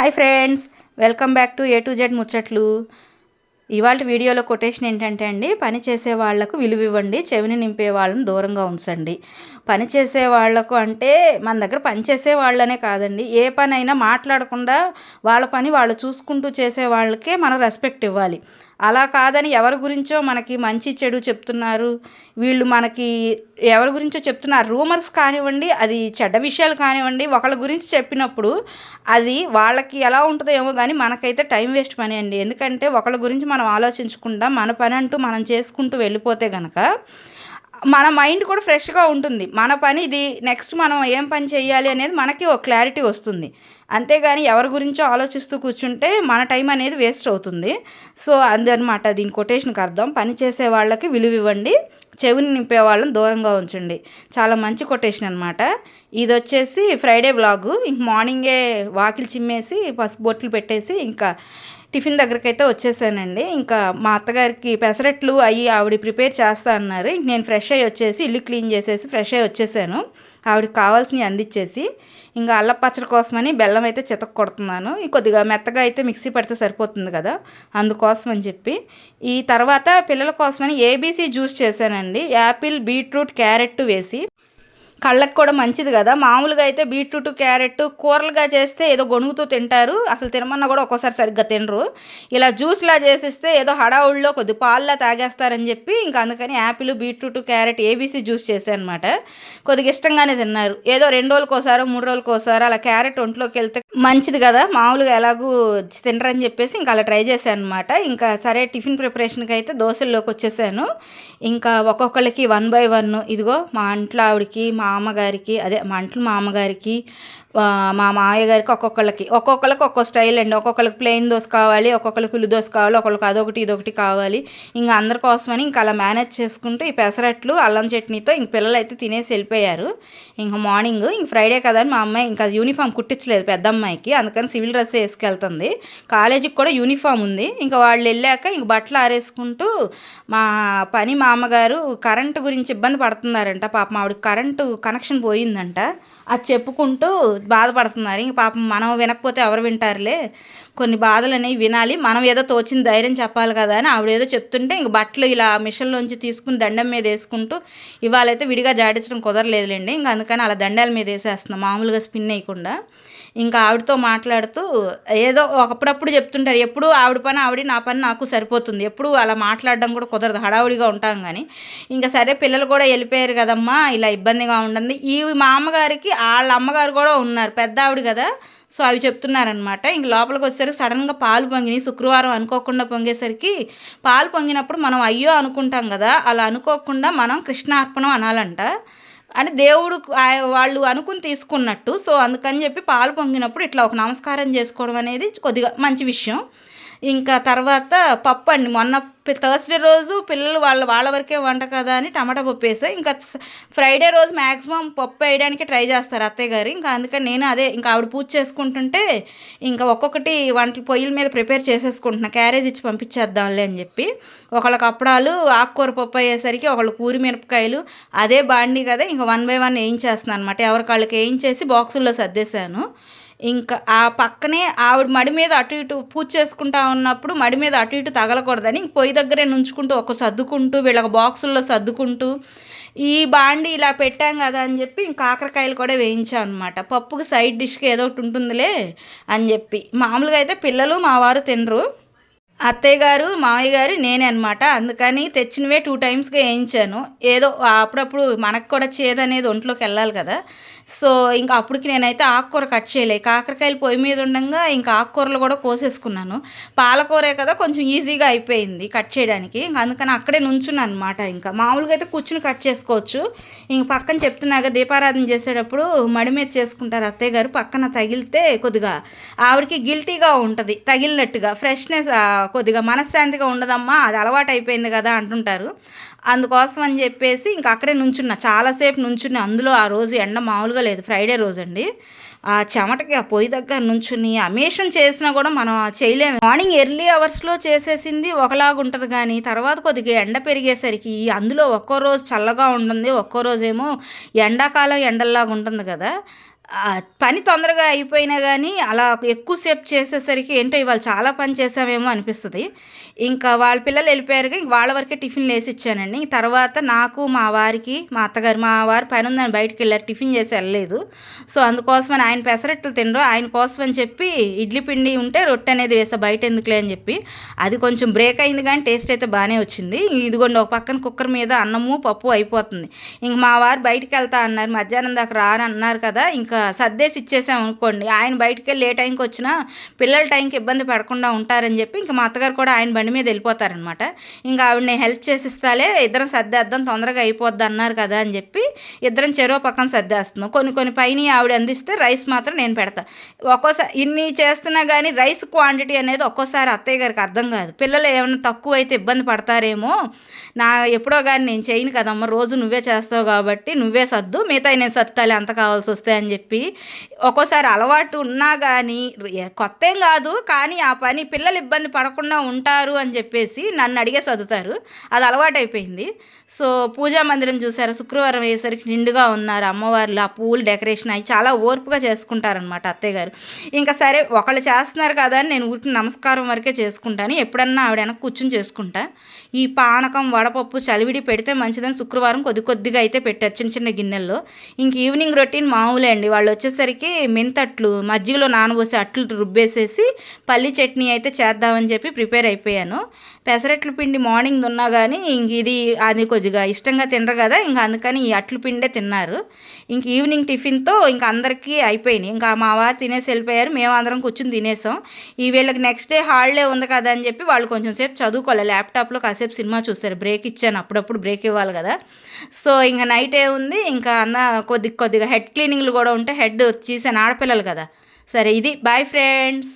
Hi friends welcome back to A to Z ముచ్చట్లు. ఇవాళ వీడియోలో కొటేషన్ ఏంటంటే అండి పని చేసే వాళ్ళకు విలువ ఇవ్వండి చెవిని నింపే వాళ్ళని దూరంగా ఉంచండి. పని చేసే వాళ్ళకు అంటే మన దగ్గర పని చేసే వాళ్ళనే కాదండి ఏ పని అయినా మాట్లాడకుండా వాళ్ళ పని వాళ్ళు చూసుకుంటూ చేసే వాళ్ళకే మనం రెస్పెక్ట్ ఇవ్వాలి. అలా కాదని ఎవరి గురించో మనకి మంచి చెడు చెప్తున్నారు. వీళ్ళు మనకి ఎవరి గురించో చెప్తున్నారు రూమర్స్ కానివ్వండి అది చెడ్డ విషయాలు కానివ్వండి ఒకళ్ళ గురించి చెప్పినప్పుడు అది వాళ్ళకి ఎలా ఉంటుందో ఏమో కానీ మనకైతే టైం వేస్ట్ పని అండి. ఎందుకంటే ఒకళ్ళ గురించి మనం ఆలోచించకుండా మన పని అంటూ మనం చేసుకుంటూ వెళ్ళిపోతే కనుక మన మైండ్ కూడా ఫ్రెష్గా ఉంటుంది. మన పని ఇది నెక్స్ట్ మనం ఏం పని చేయాలి అనేది మనకి ఒక క్లారిటీ వస్తుంది. అంతేగాని ఎవరి గురించో ఆలోచిస్తూ కూర్చుంటే మన టైం అనేది వేస్ట్ అవుతుంది. సో అందనమాట దీని కొటేషన్కి అర్థం. పని చేసే వాళ్ళకి విలువ ఇవ్వండి. చెవిని నింపే వాళ్ళని దూరంగా ఉంచండి. చాలా మంచి కొటేషన్ అనమాట ఇది వచ్చేసి ఫ్రైడే బ్లాగు ఇంక మార్నింగే వాకిలి చిమ్మేసి పసుపు బొట్లు పెట్టేసి ఇంకా టిఫిన్ దగ్గరికి అయితే వచ్చేసానండి. ఇంకా మా అత్తగారికి పెసరట్లు అయ్యి ఆవిడ ప్రిపేర్ చేస్తా అన్నారు. ఇంక నేను ఫ్రెష్ అయ్యి వచ్చేసి ఇల్లు క్లీన్ చేసేసి ఫ్రెష్ అయ్యి వచ్చేసాను. ఆవిడకి కావాల్సినవి అందించేసి ఇంకా అల్ల పచ్చడి కోసమని బెల్లం అయితే చితక కొడుతున్నాను. కొద్దిగా మెత్తగా అయితే మిక్సీ పడితే సరిపోతుంది కదా అందుకోసం అని చెప్పి. ఈ తర్వాత పిల్లల కోసమని ఏబీసీ జ్యూస్ చేశానండి. యాపిల్ బీట్రూట్ క్యారెట్ వేసి కళ్ళకు కూడా మంచిది కదా. మామూలుగా అయితే బీట్రూట్ క్యారెట్ కూరలుగా చేస్తే ఏదో గొణుగుతూ తింటారు. అసలు తినమన్నా కూడా ఒక్కోసారి సరిగ్గా తినరు. ఇలా జ్యూస్లా చేసిస్తే ఏదో హడావుడిలో కొద్ది పాల్లా తాగేస్తారని చెప్పి ఇంకా అందుకని apple beetroot carrot ABC juice చేశాను అనమాట కొద్దిగా ఇష్టంగానే తిన్నారు. ఏదో రెండు రోజులకోసారో మూడు రోజులకోసారో అలా క్యారెట్ ఒంట్లోకి వెళ్తే మంచిది కదా మామూలుగా ఎలాగూ తినరని చెప్పేసి ఇంకా అలా ట్రై చేశాను అనమాట ఇంకా సరే టిఫిన్ ప్రిపరేషన్కి అయితే దోశల్లోకి వచ్చేసాను ఇంకా ఒక్కొక్కరికి వన్ బై వన్. ఇదిగో మా ఇంట్లో ఆవిడకి మా అమ్మగారికి అదే మా ఇంట్లో మా అమ్మగారికి మా మామయ్య గారికి ఒక్కొక్కళ్ళకి. ఒక్కొక్కళ్ళకి ఒక్కో స్టైల్ అండి. ఒక్కొక్కరికి ప్లెయిన్ దోశ కావాలి ఒక్కొక్కళ్ళకి ఉల్లి దోశ కావాలి ఒక్కొక్కరికి అదొకటి ఇదొకటి కావాలి. ఇంకా అందరి కోసమని ఇంకా అలా మేనేజ్ చేసుకుంటూ ఈ పెసరట్లు అల్లం చట్నీతో ఇంక పిల్లలు అయితే తినేసి వెళ్ళిపోయారు. ఇంకా మార్నింగ్ ఇంక ఫ్రైడే కదా అని మా అమ్మాయి ఇంకా యూనిఫామ్ కుట్టించలేదు పెద్ద అమ్మాయికి అందుకని సివిల్ డ్రెస్ వేసుకెళ్తుంది. కాలేజీకి కూడా యూనిఫామ్ ఉంది. ఇంకా వాళ్ళు వెళ్ళాక ఇంక బట్టలు ఆరేసుకుంటూ మా పని మా అమ్మగారు కరెంటు గురించి ఇబ్బంది పడుతున్నారంట. పాపం ఆవిడ కరెంటు కనెక్షన్ పోయిందంట. అది చెప్పుకుంటూ బాధపడుతున్నారు. ఇంక పాపం మనం వినకపోతే ఎవరు వింటారులే. కొన్ని బాధలు అనేవి వినాలి. మనం ఏదో తోచిన ధైర్యం చెప్పాలి కదా అని ఆవిడ ఏదో చెప్తుంటే ఇంక బట్టలు ఇలా మిషన్లోంచి తీసుకుని దండం మీద వేసుకుంటూ ఇవాళైతే విడిగా జాడించడం కుదరలేదులేండి. ఇంకా అందుకని అలా దండాల మీద వేసేస్తున్నాం మామూలుగా స్పిన్ వేయకుండా. ఇంకా ఆవిడతో మాట్లాడుతూ ఏదో ఒకప్పుడప్పుడు చెప్తుంటారు. ఎప్పుడు ఆవిడ పని ఆవిడ నా పని నాకు సరిపోతుంది. ఎప్పుడు అలా మాట్లాడడం కూడా కుదరదు. హడావుడిగా ఉంటాం కానీ ఇంకా సరే పిల్లలు కూడా వెళ్ళిపోయారు కదమ్మా ఇలా ఇబ్బందిగా ఉంటుంది ఈ మా అమ్మగారికి వాళ్ళ అమ్మగారు కూడా ఉన్నారు. పెద్ద ఆవిడ కదా. సో అవి చెప్తున్నారనమాట ఇంక లోపలికి వచ్చేసరికి సడన్గా పాలు పొంగినాయి శుక్రవారం అనుకోకుండా పొంగేసరికి పాలు పొంగినప్పుడు మనం అయ్యో అనుకుంటాం కదా. అలా అనుకోకుండా మనం కృష్ణార్పణం అనాలంట. అని దేవుడు వాళ్ళు అనుకుని తీసుకున్నట్టు. సో అందుకని చెప్పి పాలు పొంగినప్పుడు ఇట్లా ఒక నమస్కారం చేసుకోవడం అనేది కొద్దిగా మంచి విషయం. ఇంకా తర్వాత పప్పు అండి మొన్న థర్స్డే రోజు పిల్లలు వాళ్ళ వాళ్ళ వరకే వంట కదా అని టమాటా పప్పు వేసాం. ఇంకా ఫ్రైడే రోజు మ్యాక్సిమం పప్పు వేయడానికి ట్రై చేస్తారు అత్తయ్య గారు. ఇంకా అందుకని నేను అదే ఇంకా ఆవిడ పూజ చేసుకుంటుంటే ఇంకా ఒక్కొక్కటి వంటలు పొయ్యిల మీద ప్రిపేర్ చేసేసుకుంటున్నా. క్యారేజ్ ఇచ్చి పంపించేద్దాంలే అని చెప్పి. ఒకళ్ళకి అప్పడాలు ఆకుకూర పప్పు అయ్యేసరికి ఒకళ్ళు కూరి మిరపకాయలు అదే బాండి కదా. ఇంకా వన్ బై వన్ వేయించేస్తున్నాను అనమాట ఎవరికాళ్ళకి వేయించేసి బాక్సుల్లో సర్దేశాను. ఇంకా ఆ పక్కనే ఆవిడ మడి మీద అటు ఇటు పూజ చేసుకుంటా ఉన్నప్పుడు మడి మీద అటు ఇటు తగలకూడదని పొయ్యి దగ్గరే నుంచుకుంటూ ఒక సర్దుకుంటూ వీళ్ళకి బాక్సుల్లో సర్దుకుంటూ ఈ బాండి ఇలా పెట్టాం కదా అని చెప్పి ఇంకా కాకరకాయలు కూడా వేయించాం అనమాట పప్పుకి సైడ్ డిష్కి ఏదో ఒకటి ఉంటుందిలే అని చెప్పి. మామూలుగా అయితే పిల్లలు మా వారు తినరు. అత్తయ్య గారు మామయ్య గారు నేనే అనమాట అందుకని తెచ్చినవే టూ టైమ్స్గా వేయించాను. ఏదో అప్పుడప్పుడు మనకు కూడా చేదు అనేది ఒంట్లోకి వెళ్ళాలి కదా. సో ఇంకా అప్పటికి నేనైతే ఆకుకూర కట్ చేయలే. కాకరకాయలు పొయ్యి మీద ఉండగా ఇంకా ఆకుకూరలు కూడా కోసేసుకున్నాను. పాలకూరే కదా కొంచెం ఈజీగా అయిపోయింది కట్ చేయడానికి. ఇంకా అందుకని అక్కడే నుంచున్నాను అనమాట ఇంకా. మామూలుగా అయితే కూర్చుని కట్ చేసుకోవచ్చు. ఇంక పక్కన చెప్తున్నాగా దీపారాధన చేసేటప్పుడు మడి మీద చేసుకుంటారు అత్తయ్య గారు. పక్కన తగిలితే కొద్దిగా ఆవిడకి గిల్టీగా ఉంటుంది. తగిలినట్టుగా ఫ్రెష్నెస్ కొద్దిగా మనశ్శాంతిగా ఉండదమ్మా అది అలవాటు అయిపోయింది కదా అంటుంటారు. అందుకోసం అని చెప్పేసి ఇంకా అక్కడే నుంచున్నా. చాలాసేపు నుంచున్నా. అందులో ఆ రోజు ఎండ మామూలుగా లేదు ఫ్రైడే రోజు అండి ఆ చెమటకి ఆ పొయ్యి దగ్గర నుంచుని అమేషం చేసినా కూడా మనం చేయలేము మార్నింగ్ ఎర్లీ అవర్స్లో చేసేసింది ఒకలాగా ఉంటుంది కానీ తర్వాత కొద్దిగా ఎండ పెరిగేసరికి అందులో ఒక్కో రోజు చల్లగా ఉంటుంది ఒక్కో రోజేమో ఎండాకాలం ఎండల్లాగా ఉంటుంది కదా. పని తొందరగా అయిపోయినా కానీ అలా ఎక్కువసేపు చేసేసరికి ఏంటో ఇవాళ చాలా పని చేసామేమో అనిపిస్తుంది. ఇంకా వాళ్ళ పిల్లలు వెళ్ళిపోయారు ఇంక వాళ్ళ వరకే టిఫిన్ వేసి ఇచ్చానండి తర్వాత నాకు మా వారికి మా అత్తగారు మా వారు పని ఉందని బయటికి వెళ్ళారు టిఫిన్ చేసి వెళ్ళలేదు. సో అందుకోసమని ఆయన పెసరట్లు తినరు. ఆయన కోసం అని చెప్పి ఇడ్లీ పిండి ఉంటే రొట్టె అనేది వేసా బయట ఎందుకులే అని చెప్పి. అది కొంచెం బ్రేక్ అయింది కానీ టేస్ట్ అయితే బాగానే వచ్చింది. ఇదిగోండి ఒక పక్కన కుక్కర్ మీద అన్నము పప్పు అయిపోతుంది. ఇంక మా వారు బయటికి వెళ్తా అన్నారు. మధ్యాహ్నం దాకా రాని అన్నారు కదా ఇంకా సర్దేసి ఇచ్చేసాం అనుకోండి. ఆయన బయటికి వెళ్ళి ఏ టైంకి వచ్చినా పిల్లల టైంకి ఇబ్బంది పడకుండా ఉంటారని చెప్పి ఇంకా మా అత్తగారు కూడా ఆయన బండి మీద వెళ్ళిపోతారనమాట. ఇంకా ఆవిడ నేను హెల్ప్ చేసిస్తాలే ఇద్దరం సర్దేద్దాం తొందరగా అయిపోద్ది అన్నారు కదా అని చెప్పి ఇద్దరం చెరో పక్కన సర్దేస్తున్నాం. కొన్ని కొన్ని పైన ఆవిడ అందిస్తే రైస్ మాత్రం నేను పెడతా. ఒక్కోసారి ఇన్ని చేస్తున్నా కానీ రైస్ క్వాంటిటీ అనేది ఒక్కోసారి అత్తయ్య గారికి అర్థం కాదు. పిల్లలు ఏమైనా తక్కువ అయితే ఇబ్బంది పడతారేమో నా ఎప్పుడో కానీ నేను చేయను కదమ్మ రోజు నువ్వే చేస్తావు కాబట్టి నువ్వే సర్దు మిగతా నేను సత్తాలి అంత కావాల్సి వస్తే అని చెప్పి చెప్పి ఒక్కోసారి అలవాటు ఉన్నా కానీ కొత్త ఏం కాదు కానీ ఆ పని పిల్లలు ఇబ్బంది పడకుండా ఉంటారు అని చెప్పేసి నన్ను అడిగే చదువుతారు అది అలవాటు అయిపోయింది సో పూజా మందిరం చూసారా? శుక్రవారం అయ్యేసరికి నిండుగా ఉన్నారు. అమ్మవార్లు ఆ పూలు డెకరేషన్ అవి చాలా ఓర్పుగా చేసుకుంటారనమాట అత్తయ్య గారు. ఇంకా సరే ఒకళ్ళు చేస్తున్నారు కదా అని నేను ఊరికి నమస్కారం వరకే చేసుకుంటాను. ఎప్పుడన్నా ఆవిడ వెనక కూర్చుని చేసుకుంటా. ఈ పానకం వడపప్పు చలివిడి పెడితే మంచిదని శుక్రవారం కొద్ది కొద్దిగా అయితే పెట్టారు చిన్న చిన్న గిన్నెల్లో. ఇంక ఈవినింగ్ రొటీన్ మామూలే అండి. వాళ్ళు వచ్చేసరికి మెంతట్లు మజ్జిగలో నానబోసి అట్లు రుబ్బేసేసి పల్లి చట్నీ అయితే చేద్దామని చెప్పి ప్రిపేర్ అయిపోయాను. పెసరట్ల పిండి మార్నింగ్ ఉన్నా కానీ ఇంక ఇది అది కొద్దిగా ఇష్టంగా తినరు కదా ఇంకా అందుకని ఈ అట్లు పిండే తిన్నారు. ఇంక ఈవినింగ్ టిఫిన్తో ఇంక అందరికీ అయిపోయినాయి. ఇంకా మా వారు తినేసి వెళ్ళిపోయారు మేము అందరం కూర్చుని తినేసాం. ఈ వీళ్ళకి నెక్స్ట్ డే హాలిడే ఉంది కదా అని చెప్పి వాళ్ళు కొంచెం సేపు చదువుకోవాలి. ల్యాప్టాప్లో కాసేపు సినిమా చూస్తారు. బ్రేక్ ఇచ్చాను అప్పుడప్పుడు బ్రేక్ ఇవ్వాలి కదా. సో ఇంకా నైట్ ఏ ఉంది ఇంకా అన్న కొద్ది కొద్దిగా హెడ్ క్లీనింగ్లు కూడా ఉంటే హెడ్ తీసాను ఆడపిల్లలు కదా. సరే ఇది. Bye friends